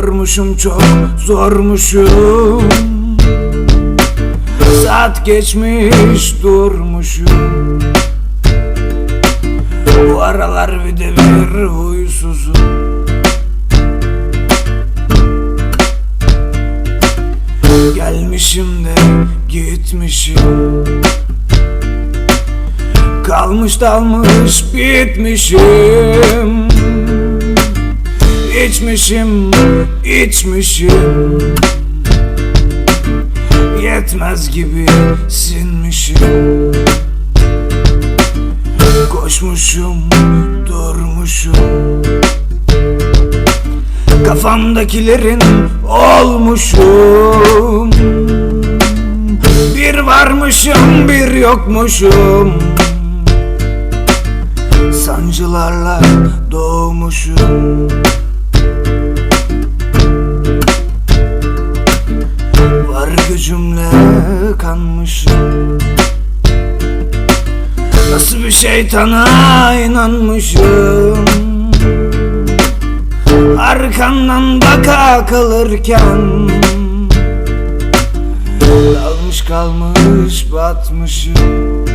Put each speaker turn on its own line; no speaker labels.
Zormuşum çok zormuşum. Saat geçmiş durmuşum. Bu aralar bir de bir huysuzum. Gelmişim de gitmişim. Kalmış dalmış bitmişim İçmişim, içmişim. Yetmez gibi sinmişim. Koşmuşum, durmuşum. Kafamdakilerin olmuşum. Bir varmışım, bir yokmuşum. Sancılarla doğmuşum kanmışım Nasıl bir şeytana inanmışım? Arkandan baka kalırken Dalmış kalmış batmışım